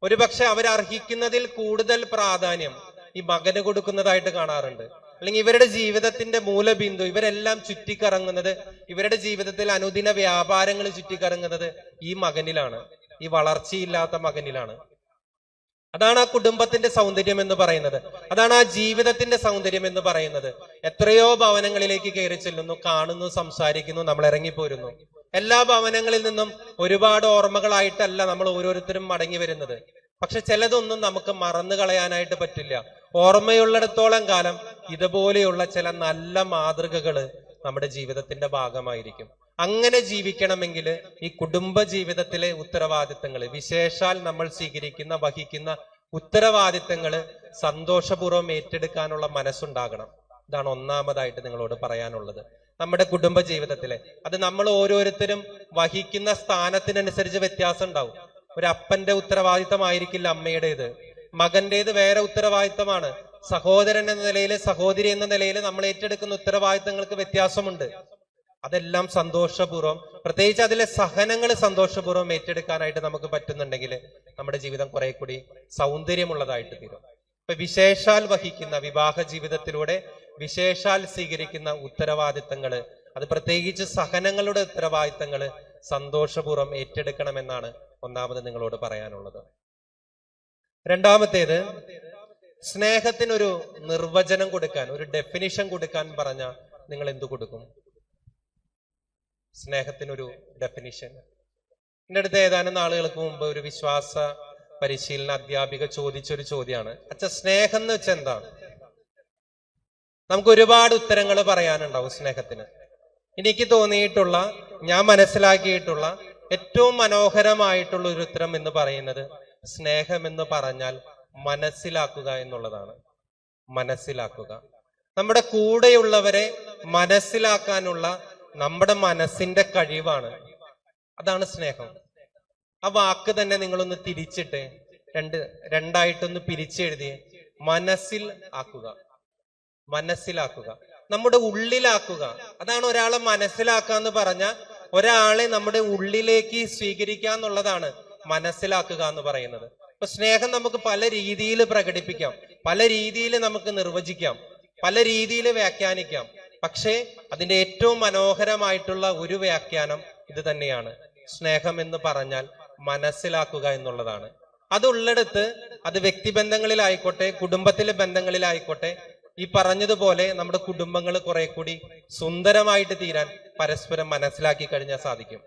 Speaker 1: ഒരുപക്ഷെ അവരർഹിക്കുന്നതിൽ കൂടുതൽ പ്രാധാന്യം ഈ മകന് കൊടുക്കുന്നതായിട്ട് കാണാറുണ്ട്. അല്ലെങ്കിൽ ഇവരുടെ ജീവിതത്തിന്റെ മൂലബിന്ദു ഇവരെല്ലാം ചുറ്റിക്കറങ്ങുന്നത് ഇവരുടെ ജീവിതത്തിൽ അനുദിന വ്യാപാരങ്ങൾ ചുറ്റിക്കറങ്ങുന്നത് ഈ മകനിലാണ്. ഈ വളർച്ചയില്ലാത്ത മകനിലാണ്. അതാണ് ആ കുടുംബത്തിന്റെ സൗന്ദര്യം എന്ന് പറയുന്നത്. അതാണ് ആ ജീവിതത്തിന്റെ സൗന്ദര്യം എന്ന് പറയുന്നത്. എത്രയോ ഭവനങ്ങളിലേക്ക് കയറി ചെല്ലുന്നു കാണുന്നു സംസാരിക്കുന്നു നമ്മൾ ഇറങ്ങിപ്പോരുന്നു. എല്ലാ ഭവനങ്ങളിൽ നിന്നും ഒരുപാട് ഓർമ്മകളായിട്ടല്ല നമ്മൾ ഓരോരുത്തരും മടങ്ങി വരുന്നത്. പക്ഷെ ചിലതൊന്നും നമുക്ക് മറന്നു കളയാനായിട്ട് പറ്റില്ല. ഓർമ്മയുള്ളിടത്തോളം കാലം ഇതുപോലെയുള്ള ചില നല്ല മാതൃകകൾ നമ്മുടെ ജീവിതത്തിന്റെ ഭാഗമായിരിക്കും. അങ്ങനെ ജീവിക്കണമെങ്കിൽ ഈ കുടുംബ ജീവിതത്തിലെ ഉത്തരവാദിത്തങ്ങൾ വിശേഷാൽ നമ്മൾ സ്വീകരിക്കുന്ന വഹിക്കുന്ന ഉത്തരവാദിത്തങ്ങൾ സന്തോഷപൂർവം ഏറ്റെടുക്കാനുള്ള മനസ്സുണ്ടാകണം. ഇതാണ് ഒന്നാമതായിട്ട് നിങ്ങളോട് പറയാനുള്ളത്. നമ്മുടെ കുടുംബ ജീവിതത്തിലെ അത് നമ്മൾ ഓരോരുത്തരും വഹിക്കുന്ന സ്ഥാനത്തിനനുസരിച്ച് വ്യത്യാസം ഉണ്ടാവും ഒരു അപ്പന്റെ ഉത്തരവാദിത്തമായിരിക്കില്ല അമ്മയുടേത്. മകന്റേത് വേറെ ഉത്തരവാദിത്തമാണ്. സഹോദരൻ എന്ന നിലയിൽ സഹോദരി എന്ന നിലയിൽ നമ്മൾ ഏറ്റെടുക്കുന്ന ഉത്തരവാദിത്തങ്ങൾക്ക് വ്യത്യാസമുണ്ട്. അതെല്ലാം സന്തോഷപൂർവം പ്രത്യേകിച്ച് അതിലെ സഹനങ്ങൾ സന്തോഷപൂർവം ഏറ്റെടുക്കാനായിട്ട് നമുക്ക് പറ്റുന്നുണ്ടെങ്കിൽ നമ്മുടെ ജീവിതം കുറെ കൂടി സൗന്ദര്യമുള്ളതായിട്ട് തീരും. ഇപ്പൊ വിശേഷാൽ വഹിക്കുന്ന വിവാഹ ജീവിതത്തിലൂടെ വിശേഷാൽ സ്വീകരിക്കുന്ന ഉത്തരവാദിത്തങ്ങൾ അത് പ്രത്യേകിച്ച് സഹനങ്ങളുടെ ഉത്തരവാദിത്തങ്ങൾ സന്തോഷപൂർവം ഏറ്റെടുക്കണമെന്നാണ് ഒന്നാമത് നിങ്ങളോട് പറയാനുള്ളത്. രണ്ടാമത്തേത് സ്നേഹത്തിനൊരു നിർവചനം കൊടുക്കാൻ ഒരു ഡെഫിനിഷൻ കൊടുക്കാൻ പറഞ്ഞ നിങ്ങൾ എന്തു കൊടുക്കും? സ്നേഹത്തിനൊരു ഡെഫിനിഷൻ എന്റെ അടുത്ത് ഏതാനും നാളുകൾക്ക് മുമ്പ് ഒരു വിശ്വാസ പരിശീലന അധ്യാപിക ചോദിച്ചൊരു ചോദ്യമാണ് അച്ഛ സ്നേഹം എന്ന് വെച്ചാൽ എന്താ? നമുക്ക് ഒരുപാട് ഉത്തരങ്ങൾ പറയാനുണ്ടാവും സ്നേഹത്തിന്. എനിക്ക് തോന്നിയിട്ടുള്ള ഞാൻ മനസ്സിലാക്കിയിട്ടുള്ള ഏറ്റവും മനോഹരമായിട്ടുള്ള ഒരു ഉത്തരം എന്ന് പറയുന്നത് സ്നേഹം എന്ന് പറഞ്ഞാൽ മനസ്സിലാക്കുക എന്നുള്ളതാണ്. മനസ്സിലാക്കുക. നമ്മുടെ കൂടെയുള്ളവരെ മനസ്സിലാക്കാനുള്ള നമ്മുടെ മനസ്സിന്റെ കഴിവാണ്. അതാണ് സ്നേഹം. ആ വാക്ക് തന്നെ നിങ്ങളൊന്ന് തിരിച്ചിട്ട് രണ്ട് രണ്ടായിട്ടൊന്ന് പിരിച്ചെഴുതി മനസ്സിൽ ആക്കുക. മനസ്സിലാക്കുക. നമ്മുടെ ഉള്ളിലാക്കുക. അതാണ് ഒരാളെ മനസ്സിലാക്കുക എന്ന് പറഞ്ഞ ഒരാളെ നമ്മുടെ ഉള്ളിലേക്ക് സ്വീകരിക്കുക എന്നുള്ളതാണ് മനസ്സിലാക്കുക എന്ന് പറയുന്നത്. ഇപ്പൊ സ്നേഹം നമുക്ക് പല രീതിയിൽ പ്രകടിപ്പിക്കാം. പല രീതിയിൽ നമുക്ക് നിർവചിക്കാം. പല രീതിയിൽ വ്യാഖ്യാനിക്കാം. പക്ഷേ അതിന്റെ ഏറ്റവും മനോഹരമായിട്ടുള്ള ഒരു വ്യാഖ്യാനം ഇത് തന്നെയാണ്. സ്നേഹം എന്ന് പറഞ്ഞാൽ മനസ്സിലാക്കുക എന്നുള്ളതാണ്. അതുള്ളിടത്ത് അത് വ്യക്തിബന്ധങ്ങളിലായിക്കോട്ടെ കുടുംബത്തിലെ ബന്ധങ്ങളിലായിക്കോട്ടെ ഈ പറഞ്ഞതുപോലെ നമ്മുടെ കുടുംബങ്ങൾ കുറെ കൂടി സുന്ദരമായിട്ട് തീരാൻ പരസ്പരം മനസ്സിലാക്കി കഴിഞ്ഞാൽ സാധിക്കും.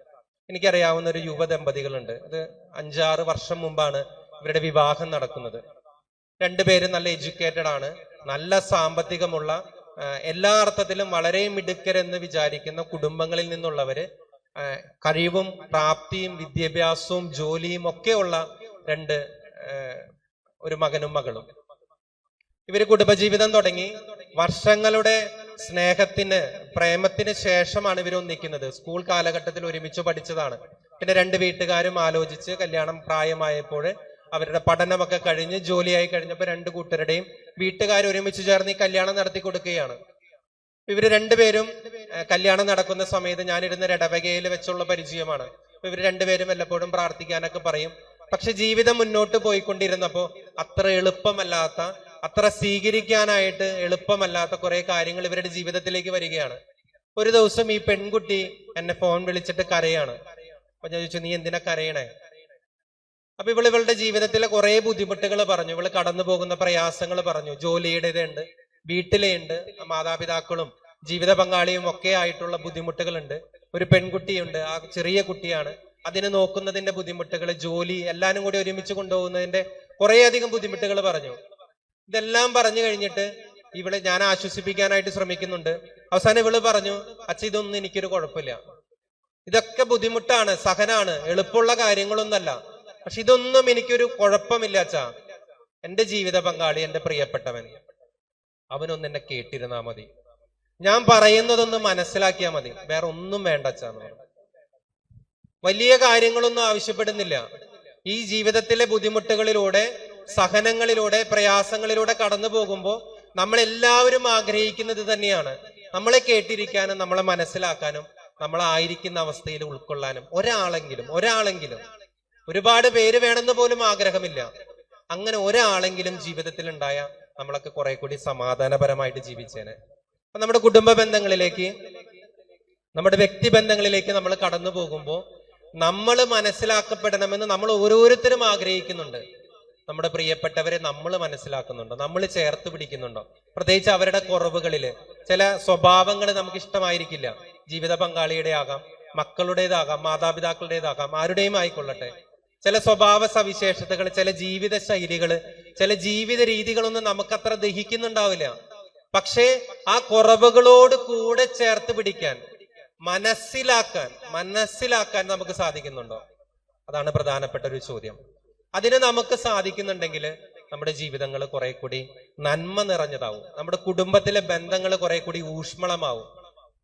Speaker 1: എനിക്കറിയാവുന്ന ഒരു യുവ ദമ്പതികളുണ്ട്. അത് അഞ്ചാറ് വർഷം മുമ്പാണ് ഇവരുടെ വിവാഹം നടക്കുന്നത്. രണ്ടുപേരും നല്ല എഡ്യൂക്കേറ്റഡ് ആണ്. നല്ല സാമ്പത്തികമുള്ള എല്ലാ അർത്ഥത്തിലും വളരെ മിടുക്കരെന്ന് വിചാരിക്കുന്ന കുടുംബങ്ങളിൽ നിന്നുള്ളവര് കഴിവും പ്രാപ്തിയും വിദ്യാഭ്യാസവും ജോലിയും ഒക്കെയുള്ള രണ്ട് ഒരു മകനും മകളും. ഇവർ കുടുംബജീവിതം തുടങ്ങി. വർഷങ്ങളുടെ സ്നേഹത്തിന് പ്രേമത്തിന് ശേഷമാണ് ഇവർ ഒന്നിക്കുന്നത്. സ്കൂൾ കാലഘട്ടത്തിൽ ഒരുമിച്ച് പഠിച്ചതാണ്. പിന്നെ രണ്ട് വീട്ടുകാരും ആലോചിച്ച് കല്യാണം പ്രായമായപ്പോൾ അവരുടെ പഠനമൊക്കെ കഴിഞ്ഞ് ജോലിയായി കഴിഞ്ഞപ്പോൾ രണ്ട് കൂട്ടരുടെയും വീട്ടുകാർ ഒരുമിച്ച് ചേർന്ന് ഈ കല്യാണം നടത്തി കൊടുക്കുകയാണ്. ഇവർ രണ്ടുപേരും കല്യാണം നടക്കുന്ന സമയത്ത് ഞാനിരുന്ന ഇടവകയിൽ വെച്ചുള്ള പരിചയമാണ്. ഇവർ രണ്ടുപേരും വല്ലപ്പോഴും പ്രാർത്ഥിക്കാനൊക്കെ പറയും. പക്ഷെ ജീവിതം മുന്നോട്ട് പോയിക്കൊണ്ടിരുന്നപ്പോൾ അത്ര എളുപ്പമല്ലാത്ത അത്ര സ്വീകരിക്കാനായിട്ട് എളുപ്പമല്ലാത്ത കുറെ കാര്യങ്ങൾ ഇവരുടെ ജീവിതത്തിലേക്ക് വരികയാണ്. ഒരു ദിവസം ഈ പെൺകുട്ടി എന്നെ ഫോൺ വിളിച്ചിട്ട് കരയാണ്. അപ്പൊ ഞാൻ ചോദിച്ചു നീ എന്തിനാ കരയണേ? അപ്പൊ ഇവൾ ഇവളുടെ ജീവിതത്തിലെ കുറെ ബുദ്ധിമുട്ടുകൾ പറഞ്ഞു. ഇവൾ കടന്നു പോകുന്ന പ്രയാസങ്ങൾ പറഞ്ഞു. ജോലിയുടേതുണ്ട് വീട്ടിലെയുണ്ട് മാതാപിതാക്കളും ജീവിത പങ്കാളിയും ഒക്കെ ആയിട്ടുള്ള ബുദ്ധിമുട്ടുകളുണ്ട്. ഒരു പെൺകുട്ടിയുണ്ട് ആ ചെറിയ കുട്ടിയാണ്. അതിനെ നോക്കുന്നതിന്റെ ബുദ്ധിമുട്ടുകൾ ജോലി എല്ലാനും കൂടി ഒരുമിച്ച് കൊണ്ടുപോകുന്നതിന്റെ കുറേയധികം ബുദ്ധിമുട്ടുകൾ പറഞ്ഞു. ഇതെല്ലാം പറഞ്ഞു കഴിഞ്ഞിട്ട് ഇവളെ ഞാൻ ആശ്വസിപ്പിക്കാനായിട്ട് ശ്രമിക്കുന്നുണ്ട്. അവസാനം ഇവൾ പറഞ്ഞു അച്ഛ ഇതൊന്നും എനിക്കൊരു കുഴപ്പമില്ല. ഇതൊക്കെ ബുദ്ധിമുട്ടാണ് സഹനാണ് എളുപ്പമുള്ള കാര്യങ്ങളൊന്നല്ല പക്ഷെ ഇതൊന്നും എനിക്കൊരു കുഴപ്പമില്ല അച്ഛാ. എന്റെ ജീവിത പങ്കാളി എന്റെ പ്രിയപ്പെട്ടവൻ. അവനൊന്ന് എന്നെ കേട്ടിരുന്നാ മതി. ഞാൻ പറയുന്നതൊന്ന് മനസ്സിലാക്കിയാ മതി. വേറെ ഒന്നും വേണ്ട അച്ഛ വലിയ കാര്യങ്ങളൊന്നും ആവശ്യപ്പെടുന്നില്ല. ഈ ജീവിതത്തിലെ ബുദ്ധിമുട്ടുകളിലൂടെ സഹനങ്ങളിലൂടെ പ്രയാസങ്ങളിലൂടെ കടന്നു പോകുമ്പോൾ നമ്മളെല്ലാവരും ആഗ്രഹിക്കുന്നത് തന്നെയാണ്. നമ്മളെ കേട്ടിരിക്കാനും നമ്മളെ മനസ്സിലാക്കാനും നമ്മളായിരിക്കുന്ന അവസ്ഥയിൽ ഉൾക്കൊള്ളാനും. ഒരാളെങ്കിലും ഒരാളെങ്കിലും. ഒരുപാട് പേര് വേണമെന്ന് പോലും ആഗ്രഹമില്ല. അങ്ങനെ ഒരാളെങ്കിലും ജീവിതത്തിൽ ഉണ്ടായ നമ്മളൊക്കെ കുറെ കൂടി സമാധാനപരമായിട്ട് ജീവിച്ചേനെ. നമ്മുടെ കുടുംബ ബന്ധങ്ങളിലേക്ക് നമ്മുടെ വ്യക്തി ബന്ധങ്ങളിലേക്ക് നമ്മൾ കടന്നു പോകുമ്പോൾ നമ്മൾ മനസ്സിലാക്കപ്പെടണമെന്ന് നമ്മൾ ഓരോരുത്തരും ആഗ്രഹിക്കുന്നുണ്ട്. നമ്മുടെ പ്രിയപ്പെട്ടവരെ നമ്മൾ മനസ്സിലാക്കുന്നുണ്ടോ? നമ്മൾ ചേർത്ത് പിടിക്കുന്നുണ്ടോ? പ്രത്യേകിച്ച് അവരുടെ കുറവുകളിൽ ചില സ്വഭാവങ്ങൾ നമുക്ക് ഇഷ്ടമായിരിക്കില്ല ജീവിത പങ്കാളിയുടെ ആകാം മക്കളുടേതാകാം മാതാപിതാക്കളുടേതാകാം ആരുടെയും ആയിക്കൊള്ളട്ടെ. ചില സ്വഭാവ സവിശേഷതകൾ ചില ജീവിത ശൈലികൾ ചില ജീവിത രീതികളൊന്നും നമുക്കത്ര ദഹിക്കുന്നുണ്ടാവില്ല. പക്ഷേ ആ കുറവുകളോട് കൂടെ ചേർത്ത് പിടിക്കാൻ മനസ്സിലാക്കാൻ മനസ്സിലാക്കാൻ നമുക്ക് സാധിക്കുന്നുണ്ടോ? അതാണ് പ്രധാനപ്പെട്ട ഒരു ചോദ്യം. അതിന് നമുക്ക് സാധിക്കുന്നുണ്ടെങ്കിൽ നമ്മുടെ ജീവിതങ്ങൾ കുറെ കൂടി നന്മ നിറഞ്ഞതാവും. നമ്മുടെ കുടുംബത്തിലെ ബന്ധങ്ങൾ കുറെ കൂടി ഊഷ്മളമാവും.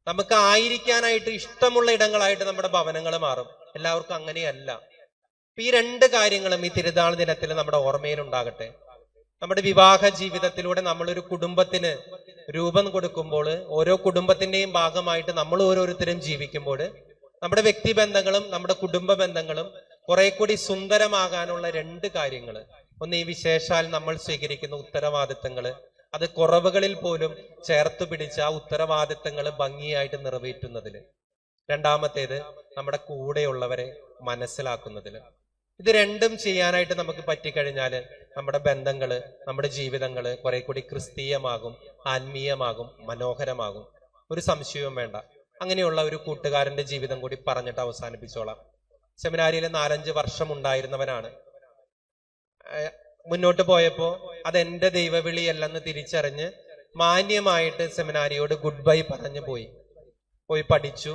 Speaker 1: നമുക്ക് ആയിരിക്കാനായിട്ട് ഇഷ്ടമുള്ള ഇടങ്ങളായിട്ട് നമ്മുടെ ഭവനങ്ങൾ മാറും. എല്ലാവർക്കും അങ്ങനെയല്ല. ഈ രണ്ട് കാര്യങ്ങളും ഈ തിരുനാൾ ദിനത്തിൽ നമ്മുടെ ഓർമ്മയിൽ ഉണ്ടാകട്ടെ. നമ്മുടെ വിവാഹ ജീവിതത്തിലൂടെ നമ്മളൊരു കുടുംബത്തിന് രൂപം കൊടുക്കുമ്പോൾ ഓരോ കുടുംബത്തിന്റെയും ഭാഗമായിട്ട് നമ്മൾ ഓരോരുത്തരും ജീവിക്കുമ്പോൾ നമ്മുടെ വ്യക്തിബന്ധങ്ങളും നമ്മുടെ കുടുംബ ബന്ധങ്ങളും കുറെ കൂടി സുന്ദരമാകാനുള്ള രണ്ട് കാര്യങ്ങൾ ഒന്ന് ഈ വിശേഷാൽ നമ്മൾ സ്വീകരിക്കുന്ന ഉത്തരവാദിത്തങ്ങൾ അത് കുറവുകളിൽ പോലും ചേർത്ത് പിടിച്ച ആ ഉത്തരവാദിത്തങ്ങൾ ഭംഗിയായിട്ട് നിറവേറ്റുന്നതിൽ രണ്ടാമത്തേത് നമ്മുടെ കൂടെയുള്ളവരെ മനസ്സിലാക്കുന്നതിൽ ഇത് രണ്ടും ചെയ്യാനായിട്ട് നമുക്ക് പറ്റിക്കഴിഞ്ഞാൽ നമ്മുടെ ബന്ധങ്ങൾ നമ്മുടെ ജീവിതങ്ങൾ കുറെ കൂടി ക്രിസ്തീയമാകും ആത്മീയമാകും മനോഹരമാകും. ഒരു സംശയവും വേണ്ട. അങ്ങനെയുള്ള ഒരു കൂട്ടുകാരന്റെ ജീവിതം കൂടി പറഞ്ഞിട്ട് അവസാനിപ്പിച്ചോളാം. സെമിനാരിയിൽ നാലഞ്ച് വർഷം ഉണ്ടായിരുന്നവനാണ് മുന്നോട്ട് പോയപ്പോ അതെന്റെ ദൈവവിളിയല്ലെന്ന് തിരിച്ചറിഞ്ഞ് മാന്യമായിട്ട് സെമിനാരിയോട് ഗുഡ് ബൈ പറഞ്ഞു പോയി. പോയി പഠിച്ചു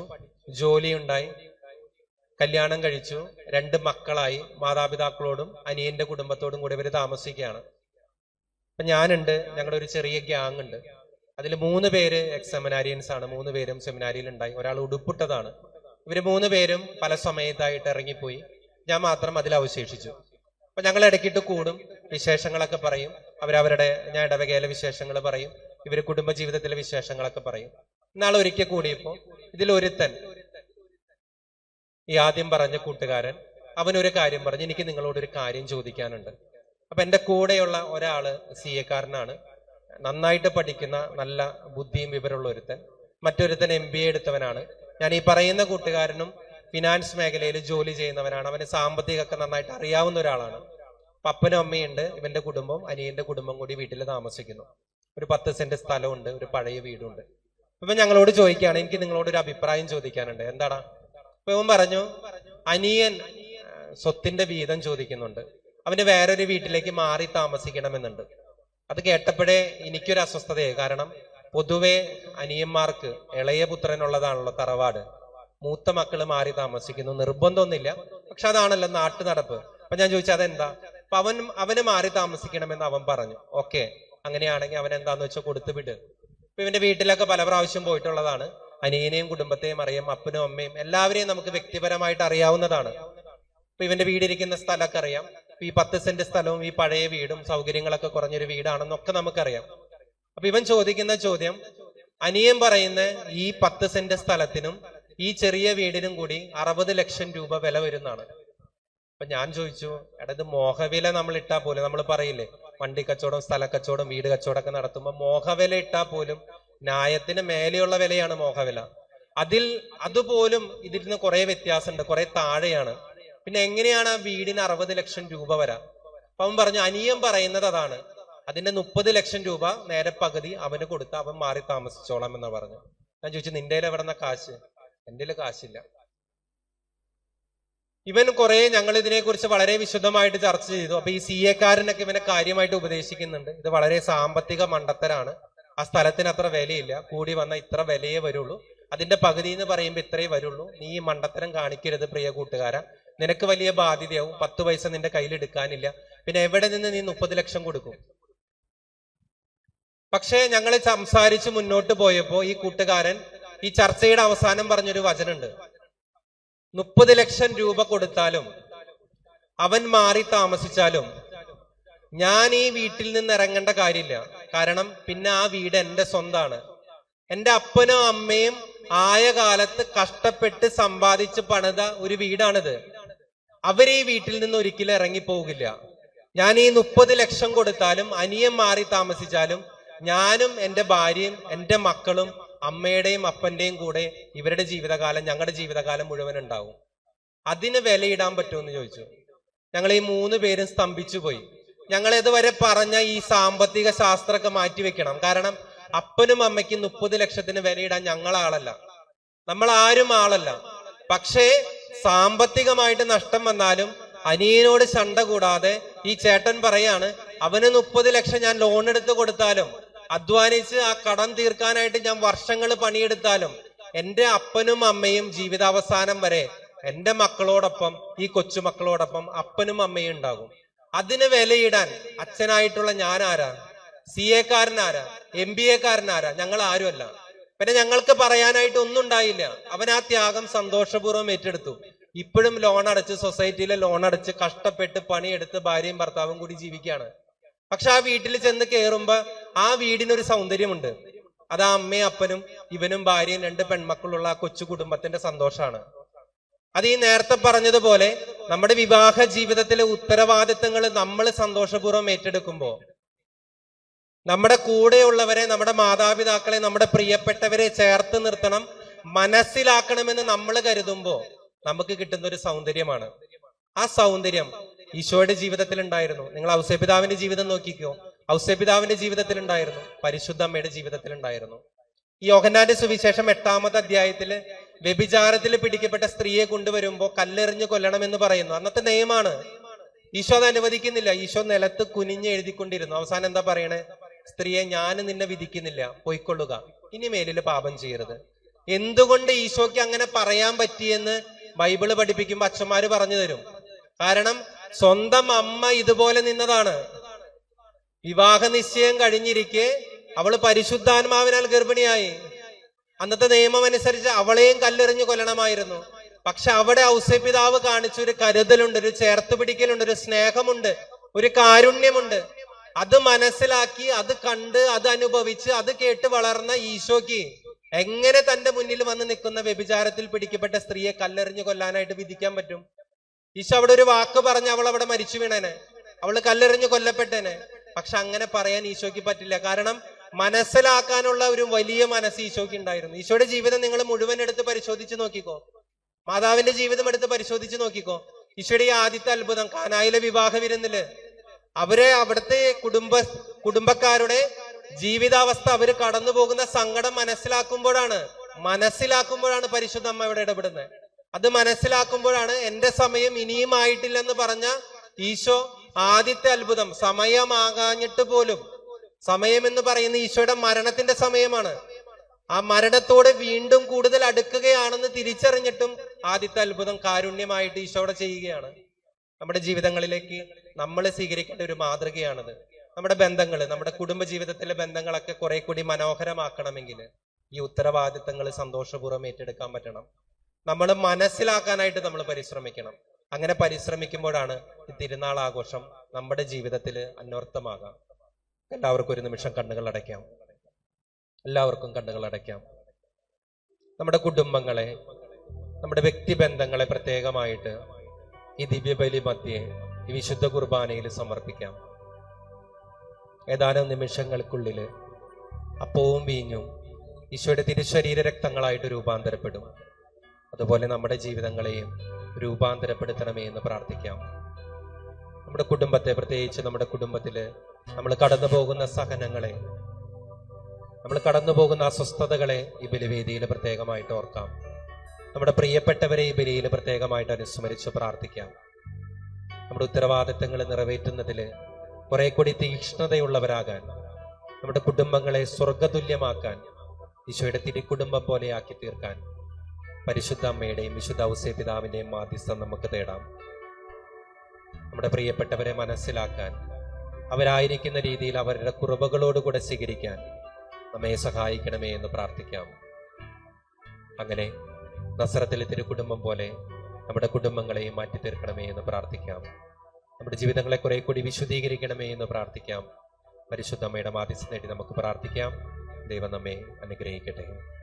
Speaker 1: ജോലി ഉണ്ടായി കല്യാണം കഴിച്ചു രണ്ട് മക്കളായി മാതാപിതാക്കളോടും അനിയന്റെ കുടുംബത്തോടും കൂടി ഇവർ താമസിക്കുകയാണ്. അപ്പൊ ഞാനുണ്ട് ഞങ്ങളുടെ ഒരു ചെറിയ ഗ്യാങ് ഉണ്ട് അതിൽ മൂന്ന് പേര് എക്സ് സെമിനാരിയൻസ് ആണ് മൂന്ന് പേരും സെമിനാരിയിൽ ഉണ്ടായി ഒരാൾ ഉടുപ്പിട്ടതാണ്. ഇവർ മൂന്ന് പേരും പല സമയത്തായിട്ട് ഇറങ്ങിപ്പോയി. ഞാൻ മാത്രം അതിൽ അവശേഷിച്ചു. അപ്പൊ ഞങ്ങൾ ഇടയ്ക്കിട്ട് കൂടും വിശേഷങ്ങളൊക്കെ പറയും. അവരവരുടെ ഞാൻ ഇടവകയിലെ വിശേഷങ്ങൾ പറയും. ഇവർ കുടുംബജീവിതത്തിലെ വിശേഷങ്ങളൊക്കെ പറയും. നാളെ ഒരിക്കൽ കൂടിയപ്പോ ഇതിൽ ഒരുത്തൻ ഈ ആദ്യം പറഞ്ഞ കൂട്ടുകാരൻ അവനൊരു കാര്യം പറഞ്ഞു. എനിക്ക് നിങ്ങളോട് ഒരു കാര്യം ചോദിക്കാനുണ്ട്. അപ്പൊ എന്റെ കൂടെയുള്ള ഒരാൾ സി എക്കാരനാണ്. നന്നായിട്ട് പഠിക്കുന്ന നല്ല ബുദ്ധിയും വിവരമുള്ള ഒരുത്തൻ. മറ്റൊരുത്തൻ എം ബി എ എടുത്തവനാണ്. ഞാൻ ഈ പറയുന്ന കൂട്ടുകാരനും ഫിനാൻസ് മേഖലയിൽ ജോലി ചെയ്യുന്നവനാണ്. അവന് സാമ്പത്തികമൊക്കെ നന്നായിട്ട് അറിയാവുന്ന ഒരാളാണ്. പപ്പനും അമ്മയുണ്ട് ഇവന്റെ കുടുംബം അനിയന്റെ കുടുംബം കൂടി വീട്ടിൽ താമസിക്കുന്നു. ഒരു പത്ത് സെന്റ് സ്ഥലമുണ്ട് ഒരു പഴയ വീടുണ്ട്. അപ്പൊ ഞങ്ങളോട് ചോദിക്കുകയാണ് എനിക്ക് നിങ്ങളോട് ഒരു അഭിപ്രായം ചോദിക്കാനുണ്ട്. എന്താടാ? അപ്പൊ ഇവൻ പറഞ്ഞു അനിയൻ സ്വത്തിന്റെ വീതം ചോദിക്കുന്നുണ്ട്. അവന് വേറൊരു വീട്ടിലേക്ക് മാറി താമസിക്കണമെന്നുണ്ട്. അത് കേട്ടപ്പോഴേ എനിക്കൊരു അസ്വസ്ഥതയായി. കാരണം പൊതുവെ അനിയന്മാർക്ക് ഇളയ പുത്രനുള്ളതാണല്ലോ തറവാട്. മൂത്ത മക്കൾ മാറി താമസിക്കുന്നു. നിർബന്ധമൊന്നുമില്ല. പക്ഷെ അതാണല്ലോ നാട്ടു നടപ്പ് അപ്പൊ ഞാൻ ചോദിച്ചത് അതെന്താ? അപ്പൊ അവൻ അവന് മാറി താമസിക്കണമെന്ന് അവൻ പറഞ്ഞു. ഓക്കെ. അങ്ങനെയാണെങ്കിൽ അവൻ എന്താന്ന് വെച്ചാൽ കൊടുത്തു വിട്. ഇപ്പൊ ഇവന്റെ വീട്ടിലൊക്കെ പല പ്രാവശ്യം പോയിട്ടുള്ളതാണ്. അനിയനെയും കുടുംബത്തെയും അറിയാം അപ്പനും അമ്മയും എല്ലാവരെയും നമുക്ക് വ്യക്തിപരമായിട്ട് അറിയാവുന്നതാണ്. ഇപ്പൊ ഇവന്റെ വീടിരിക്കുന്ന സ്ഥലമൊക്കെ അറിയാം. ഈ പത്ത് സെന്റ് സ്ഥലവും ഈ പഴയ വീടും സൗകര്യങ്ങളൊക്കെ കുറഞ്ഞൊരു വീടാണെന്നൊക്കെ നമുക്കറിയാം. അപ്പൊ ഇവൻ ചോദിക്കുന്ന ചോദ്യം അനിയൻ പറയുന്ന ഈ പത്ത് സെന്റ് സ്ഥലത്തിനും ഈ ചെറിയ വീടിനും കൂടി അറുപത് ലക്ഷം രൂപ വില വരുന്നതാണ് അപ്പൊ ഞാൻ ചോദിച്ചു എടാ ഇത് മോഹവില നമ്മൾ ഇട്ടാ പോലും നമ്മൾ പറയില്ലേ? വണ്ടി കച്ചവടം സ്ഥല കച്ചവടം വീട് കച്ചവടം ഒക്കെ നടത്തുമ്പോൾ മോഹവില ഇട്ടാ പോലും ന്യായത്തിന് മേലെയുള്ള വിലയാണ് മോഹവില. അതിൽ അതുപോലും ഇതിൽ നിന്ന് കുറെ വ്യത്യാസമുണ്ട് കുറെ താഴെയാണ്. പിന്നെ എങ്ങനെയാണ് ആ വീടിന് അറുപത് ലക്ഷം രൂപ വരാം? അപ്പൊ പറഞ്ഞു അനിയം പറയുന്നത് അതാണ്. അതിന്റെ മുപ്പത് ലക്ഷം രൂപ നേരെ പകുതി അവന് കൊടുത്ത് അവൻ മാറി താമസിച്ചോളാം എന്ന് പറഞ്ഞു. ഞാൻ ചോദിച്ചു നിന്റെ എവിടെന്ന കാശ്? എന്റെ കാശില്ല. ഇവൻ കുറെ ഞങ്ങൾ ഇതിനെ കുറിച്ച് വളരെ വിശദമായിട്ട് ചർച്ച ചെയ്തു. അപ്പൊ ഈ സി എക്കാരനൊക്കെ ഇവനെ കാര്യമായിട്ട് ഉപദേശിക്കുന്നുണ്ട്. ഇത് വളരെ സാമ്പത്തിക മണ്ടത്തരാണ്. ആ സ്ഥലത്തിന് അത്ര വിലയില്ല. കൂടി വന്ന ഇത്ര വിലയേ വരുള്ളൂ. അതിന്റെ പകുതി എന്ന് പറയുമ്പോൾ ഇത്രയേ വരുള്ളൂ. നീ ഈ മണ്ടത്തരം കാണിക്കരുത് പ്രിയ കൂട്ടുകാര. നിനക്ക് വലിയ ബാധ്യതയാവും. പത്ത് പൈസ നിന്റെ കയ്യിൽ എടുക്കാനില്ല പിന്നെ എവിടെ നിന്ന് നീ മുപ്പത് ലക്ഷം കൊടുക്കും? പക്ഷേ ഞങ്ങൾ സംസാരിച്ച് മുന്നോട്ട് പോയപ്പോ ഈ കൂട്ടുകാരൻ ഈ ചർച്ചയുടെ അവസാനം പറഞ്ഞൊരു വചനുണ്ട് മുപ്പത് ലക്ഷം രൂപ കൊടുത്താലും അവൻ മാറി താമസിച്ചാലും ഞാൻ ഈ വീട്ടിൽ നിന്ന് ഇറങ്ങേണ്ട കാര്യമില്ല. കാരണം പിന്നെ ആ വീട് എന്റെ സ്വന്താണ്. എന്റെ അപ്പനും അമ്മയും ആയ കാലത്ത് കഷ്ടപ്പെട്ട് സമ്പാദിച്ച് പണിത ഒരു വീടാണിത്. അവരെ ഈ വീട്ടിൽ നിന്ന് ഒരിക്കലും ഇറങ്ങിപ്പോകില്ല. ഞാൻ ഈ മുപ്പത് ലക്ഷം കൊടുത്താലും അനിയൻ മാറി താമസിച്ചാലും ഞാനും എന്റെ ഭാര്യയും എന്റെ മക്കളും അമ്മയുടെയും അപ്പന്റെയും കൂടെ ഇവരുടെ ജീവിതകാലം ഞങ്ങളുടെ ജീവിതകാലം മുഴുവൻ ഉണ്ടാവും. അതിന് വിലയിടാൻ പറ്റുമെന്ന് ചോദിച്ചു. ഞങ്ങൾ ഈ മൂന്ന് പേരും സ്തംഭിച്ചു പോയി. ഞങ്ങൾ ഇതുവരെ പറഞ്ഞ ഈ സാമ്പത്തിക ശാസ്ത്രമൊക്കെ മാറ്റിവെക്കണം കാരണം അപ്പനും അമ്മയ്ക്കും മുപ്പത് ലക്ഷത്തിന് വിലയിടാൻ ഞങ്ങൾ ആളല്ല. നമ്മൾ ആരും ആളല്ല. പക്ഷേ സാമ്പത്തികമായിട്ട് നഷ്ടം വന്നാലും അനിയനോട് ചണ്ട കൂടാതെ ഈ ചേട്ടൻ പറയാണ് അവന് മുപ്പത് ലക്ഷം ഞാൻ ലോൺ എടുത്ത് കൊടുത്താലും അധ്വാനിച്ച് ആ കടം തീർക്കാനായിട്ട് ഞാൻ വർഷങ്ങൾ പണിയെടുത്താലും എന്റെ അപ്പനും അമ്മയും ജീവിതാവസാനം വരെ എന്റെ മക്കളോടൊപ്പം ഈ കൊച്ചുമക്കളോടൊപ്പം അപ്പനും അമ്മയും ഉണ്ടാകും. അതിന് വിലയിടാൻ അച്ഛനായിട്ടുള്ള ഞാൻ ആരാ സി എക്കാരനാരാ എം ബി എക്കാരനാരാ ഞങ്ങൾ ആരുമല്ല പിന്നെ ഞങ്ങൾക്ക് പറയാനായിട്ട് ഒന്നും ഉണ്ടായില്ല. അവൻ ആ ത്യാഗം സന്തോഷപൂർവം ഏറ്റെടുത്തു. ഇപ്പോഴും ലോൺ അടച്ച് സൊസൈറ്റിയിലെ ലോൺ അടച്ച് കഷ്ടപ്പെട്ട് പണിയെടുത്ത് ഭാര്യയും ഭർത്താവും കൂടി ജീവിക്കുകയാണ്. പക്ഷെ ആ വീട്ടിൽ ചെന്ന് കയറുമ്പോ ആ വീടിനൊരു സൗന്ദര്യമുണ്ട്. അത് ആ അമ്മയും അപ്പനും ഇവനും ഭാര്യയും രണ്ട് പെൺമക്കളുള്ള ആ കൊച്ചു കുടുംബത്തിന്റെ സന്തോഷമാണ് അത് ഈ നേരത്തെ പറഞ്ഞതുപോലെ നമ്മുടെ വിവാഹ ജീവിതത്തിലെ ഉത്തരവാദിത്തങ്ങൾ നമ്മൾ സന്തോഷപൂർവം ഏറ്റെടുക്കുമ്പോൾ നമ്മുടെ കൂടെയുള്ളവരെ നമ്മുടെ മാതാപിതാക്കളെ നമ്മുടെ പ്രിയപ്പെട്ടവരെ ചേർത്ത് നിർത്തണം മനസ്സിലാക്കണമെന്ന് നമ്മൾ കരുതുമ്പോൾ നമുക്ക് കിട്ടുന്ന ഒരു സൗന്ദര്യമാണ്. ആ സൗന്ദര്യം ഈശോയുടെ ജീവിതത്തിൽ ഉണ്ടായിരുന്നു. നിങ്ങൾ ഔസേപിതാവിന്റെ ജീവിതം നോക്കിക്കോ. ഔസേപിതാവിന്റെ ജീവിതത്തിൽ ഉണ്ടായിരുന്നു. പരിശുദ്ധ അമ്മയുടെ ജീവിതത്തിൽ ഉണ്ടായിരുന്നു. ഈ യോഹന്നാന്റെ സുവിശേഷം എട്ടാമത്തെ അധ്യായത്തിൽ വ്യഭിചാരത്തിൽ പിടിക്കപ്പെട്ട സ്ത്രീയെ കൊണ്ടുവരുമ്പോ കല്ലെറിഞ്ഞ് കൊല്ലണമെന്ന് പറയുന്നു. അന്നത്തെ നിയമമാണ്. ഈശോ അത് അനുവദിക്കുന്നില്ല. ഈശോ നിലത്ത് കുനിഞ്ഞ് എഴുതിക്കൊണ്ടിരുന്നു. അവസാനം എന്താ പറയണേ? സ്ത്രീയെ ഞാൻ നിന്നെ വിധിക്കുന്നില്ല. പൊയ്ക്കൊള്ളുക. ഇനി മേലിൽ പാപം ചെയ്യരുത്. എന്തുകൊണ്ട് ഈശോയ്ക്ക് അങ്ങനെ പറയാൻ പറ്റിയെന്ന് ബൈബിൾ പഠിപ്പിക്കുമ്പോൾ അച്ഛന്മാര് പറഞ്ഞു തരും. കാരണം സ്വന്തം അമ്മ ഇതുപോലെ നിന്നതാണ്. വിവാഹ നിശ്ചയം കഴിഞ്ഞിരിക്കെ അവൾ പരിശുദ്ധാത്മാവിനാൽ ഗർഭിണിയായി. അന്നത്തെ നിയമം അനുസരിച്ച് അവളെയും കല്ലെറിഞ്ഞു കൊല്ലണമായിരുന്നു. പക്ഷെ അവിടെ ഔസപിതാവ് കാണിച്ച ഒരു കരുതലുണ്ട് ഒരു ചേർത്ത് പിടിക്കലുണ്ട് ഒരു സ്നേഹമുണ്ട് ഒരു കാരുണ്യമുണ്ട്. അത് മനസ്സിലാക്കി അത് കണ്ട് അത് അനുഭവിച്ച് അത് കേട്ട് വളർന്ന ഈശോയ്ക്ക് എങ്ങനെ തന്റെ മുന്നിൽ വന്ന് നിൽക്കുന്ന വ്യഭിചാരത്തിൽ പിടിക്കപ്പെട്ട സ്ത്രീയെ കല്ലെറിഞ്ഞു കൊല്ലാനായിട്ട് വിധിക്കാൻ പറ്റും? ഈശോ അവിടെ ഒരു വാക്ക് പറഞ്ഞ് അവൾ അവിടെ മരിച്ചു വീണേനെ. അവൾ കല്ലെറിഞ്ഞ് കൊല്ലപ്പെട്ടേനെ. പക്ഷെ അങ്ങനെ പറയാൻ ഈശോയ്ക്ക് പറ്റില്ല. കാരണം മനസ്സിലാക്കാനുള്ള ഒരു വലിയ മനസ്സ് ഈശോയ്ക്ക് ഉണ്ടായിരുന്നു. ഈശോയുടെ ജീവിതം നിങ്ങൾ മുഴുവൻ എടുത്ത് പരിശോധിച്ച് നോക്കിക്കോ. മാതാവിന്റെ ജീവിതം എടുത്ത് പരിശോധിച്ച് നോക്കിക്കോ. ഈശോയുടെ ഈ ആദ്യത്തെ അത്ഭുതം കാനായിലെ വിവാഹ വിരുന്നിൽ. അവരെ അവിടുത്തെ കുടുംബ കുടുംബക്കാരുടെ ജീവിതാവസ്ഥ അവർ കടന്നു പോകുന്ന സങ്കടം മനസ്സിലാക്കുമ്പോഴാണ് മനസ്സിലാക്കുമ്പോഴാണ് പരിശുദ്ധ അമ്മ ഇവിടെ ഇടപെടുന്നത്. അത് മനസ്സിലാക്കുമ്പോഴാണ് എന്റെ സമയം ഇനിയും ആയിട്ടില്ലെന്ന് പറഞ്ഞ ഈശോ ആദ്യത്തെ അത്ഭുതം. സമയമാകാഞ്ഞിട്ട് പോലും. സമയം എന്ന് പറയുന്ന ഈശോയുടെ മരണത്തിന്റെ സമയമാണ്. ആ മരണത്തോട് വീണ്ടും കൂടുതൽ അടുക്കുകയാണെന്ന് തിരിച്ചറിഞ്ഞിട്ടും ആദ്യത്തെ അത്ഭുതം കാരുണ്യമായിട്ട് ഈശോടെ ചെയ്യുകയാണ്. നമ്മുടെ ജീവിതങ്ങളിലേക്ക് നമ്മൾ സ്വീകരിക്കേണ്ട ഒരു മാതൃകയാണത്. നമ്മുടെ ബന്ധങ്ങൾ നമ്മുടെ കുടുംബ ജീവിതത്തിലെ ബന്ധങ്ങളൊക്കെ കുറെ കൂടി മനോഹരമാക്കണമെങ്കിൽ ഈ ഉത്തരവാദിത്തങ്ങൾ സന്തോഷപൂർവം ഏറ്റെടുക്കാൻ പറ്റണം. നമ്മൾ മനസ്സിലാക്കാനായിട്ട് നമ്മൾ പരിശ്രമിക്കണം. അങ്ങനെ പരിശ്രമിക്കുമ്പോഴാണ് ഈ തിരുനാൾ ആഘോഷം നമ്മുടെ ജീവിതത്തിൽ അന്വർത്ഥമാകാം. എല്ലാവർക്കും ഒരു നിമിഷം കണ്ണുകൾ അടയ്ക്കാം. എല്ലാവർക്കും കണ്ണുകൾ അടയ്ക്കാം. നമ്മുടെ കുടുംബങ്ങളെ നമ്മുടെ വ്യക്തിബന്ധങ്ങളെ പ്രത്യേകമായിട്ട് ഈ ദിവ്യബലി മധ്യേ ഈ വിശുദ്ധ കുർബാനയിൽ സമർപ്പിക്കാം. ഏതാനും നിമിഷങ്ങൾക്കുള്ളിൽ അപ്പവും വീഞ്ഞും ഈശോയുടെ തിരുശരീര രക്തങ്ങളായിട്ട് രൂപാന്തരപ്പെടും. അതുപോലെ നമ്മുടെ ജീവിതങ്ങളെയും രൂപാന്തരപ്പെടുത്തണമേ എന്ന് പ്രാർത്ഥിക്കാം. നമ്മുടെ കുടുംബത്തെ പ്രത്യേകിച്ച് നമ്മുടെ കുടുംബത്തിൽ നമ്മൾ കടന്നു പോകുന്ന സഹനങ്ങളെ നമ്മൾ കടന്നു പോകുന്ന അസ്വസ്ഥതകളെ ഈ ബലിവേദിയിൽ പ്രത്യേകമായിട്ട് ഓർക്കാം. നമ്മുടെ പ്രിയപ്പെട്ടവരെ ഈ ബലിയിൽ പ്രത്യേകമായിട്ട് അനുസ്മരിച്ച് പ്രാർത്ഥിക്കാം. നമ്മുടെ ഉത്തരവാദിത്തങ്ങൾ നിറവേറ്റുന്നതിൽ കുറെ കൂടി തീക്ഷ്ണതയുള്ളവരാകാൻ നമ്മുടെ കുടുംബങ്ങളെ സ്വർഗതുല്യമാക്കാൻ ഈശോയുടെ തിരുക്കുടുംബം പോലെയാക്കി തീർക്കാൻ പരിശുദ്ധ അമ്മയുടെയും വിശുദ്ധ ഔസേ പിതാവിന്റെയും മാധ്യസ്ഥം നമുക്ക് തേടാം. നമ്മുടെ പ്രിയപ്പെട്ടവരെ മനസ്സിലാക്കാൻ അവരായിരിക്കുന്ന രീതിയിൽ അവരുടെ കുറവുകളോടുകൂടെ സ്വീകരിക്കാൻ നമ്മെ സഹായിക്കണമേ എന്ന് പ്രാർത്ഥിക്കാം. അങ്ങനെ നസ്രത്തിലെ തിരുക്കുടുംബം പോലെ നമ്മുടെ കുടുംബങ്ങളെയും മാറ്റി തീർക്കണമേ എന്ന് പ്രാർത്ഥിക്കാം. നമ്മുടെ ജീവിതങ്ങളെ കുറെ കൂടി വിശുദ്ധീകരിക്കണമേ എന്ന് പ്രാർത്ഥിക്കാം. പരിശുദ്ധമ്മയുടെ മാധ്യസ്ഥ നേടി നമുക്ക് പ്രാർത്ഥിക്കാം. ദൈവം നമ്മെ അനുഗ്രഹിക്കട്ടെ.